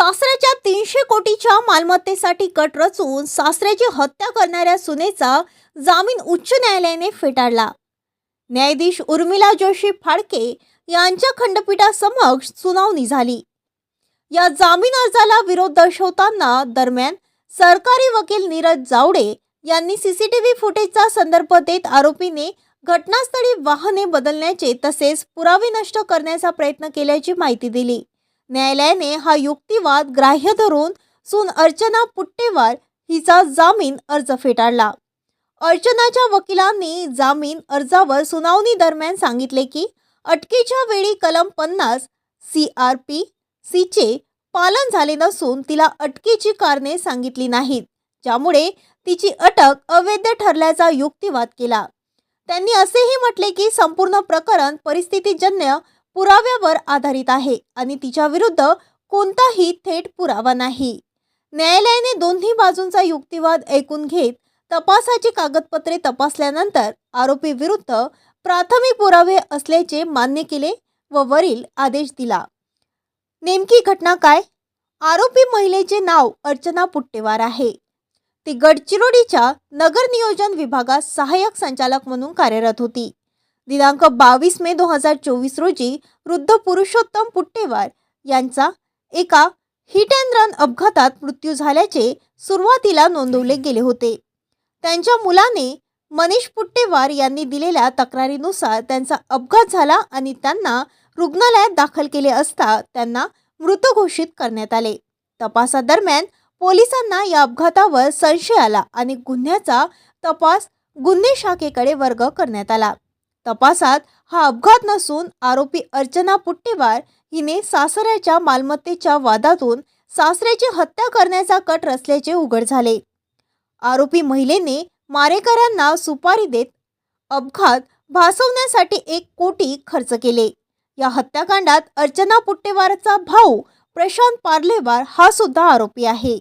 सासऱ्याच्या तीनशे कोटीच्या मालमत्तेसाठी कट रचून सासऱ्याची हत्या करणाऱ्या सुनेचा जामीन उच्च न्यायालयाने फेटाळला. न्यायाधीश उर्मिला जोशी फाडके यांच्या खंडपीठासमक्ष सुनावणी झाली. या जामीन अर्जाला विरोध दर्शवताना दरम्यान सरकारी वकील नीरज जावडे यांनी सीसीटीव्ही फुटेजचा संदर्भ देत आरोपीने घटनास्थळी वाहने बदलण्याचे तसेच पुरावे नष्ट करण्याचा प्रयत्न केल्याची माहिती दिली. न्यायालयाने हा युक्तिवाद ग्राह्य धरून सून अर्चना पुट्टेवार हिचा जामीन अर्ज फेटाळला. अर्चनाच्या वकिलांनी जामीन अर्जावर सुनावणी दरम्यान सांगितले की अटकेच्या वेळी कलम पन्नास सी आर पी सीचे पालन झाले नसून तिला अटकेची कारणे सांगितली नाहीत ज्यामुळे तिची अटक अवैध ठरल्याचा युक्तिवाद केला. त्यांनी असेही म्हटले की संपूर्ण प्रकरण परिस्थितीजन्य पुराव्यावर आधारित आहे आणि तिच्या विरुद्ध कोणताही थेट पुरावा नाही. न्यायालयाने दोन्ही बाजूंचा युक्तिवाद ऐकून घेत तपासाची कागदपत्रे तपासल्यानंतर आरोपी विरुद्ध प्राथमिक पुरावे असल्याचे मान्य केले व वरील आदेश दिला. नेमकी घटना काय? आरोपी महिलेचे नाव अर्चना पुट्टेवार आहे. ती गडचिरोलीच्या नगर नियोजन विभागात सहाय्यक संचालक म्हणून कार्यरत होती. दिनांक बावीस मे दोन हजार चोवीस रोजी वृद्ध पुरुषोत्तम पुट्टेवार यांचा एका हिट अँड रन अपघातात मृत्यू झाल्याचे सुरुवातीला नोंदवले गेले होते. त्यांच्या मुलाने मनीष पुट्टेवार यांनी दिलेल्या तक्रारीनुसार त्यांचा अपघात झाला आणि त्यांना रुग्णालयात दाखल केले असता त्यांना मृत घोषित करण्यात आले. तपासादरम्यान पोलिसांना या अपघातावर संशय आला आणि गुन्ह्याचा तपास गुन्हे शाखेकडे वर्ग करण्यात आला. तपासात हा अपघात नसून आरोपी अर्चना पुट्टेवार हिने सासऱ्याच्या मालमत्तेच्या वादातून सासऱ्याची हत्या करण्याचा कट रचल्याचे उघड झाले. आरोपी महिलेने मारेकऱ्यांना सुपारी देत अपघात भासवण्यासाठी एक कोटी खर्च केले. या हत्याकांडात अर्चना पुट्टेवारचा भाऊ प्रशांत पार्लेवार हा सुद्धा आरोपी आहे.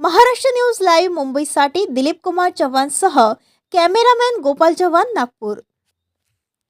महाराष्ट्र न्यूज लाईव्ह मुंबईसाठी दिलीप कुमार चव्हाणसह कॅमेरामॅन गोपाल चव्हाण नागपूर.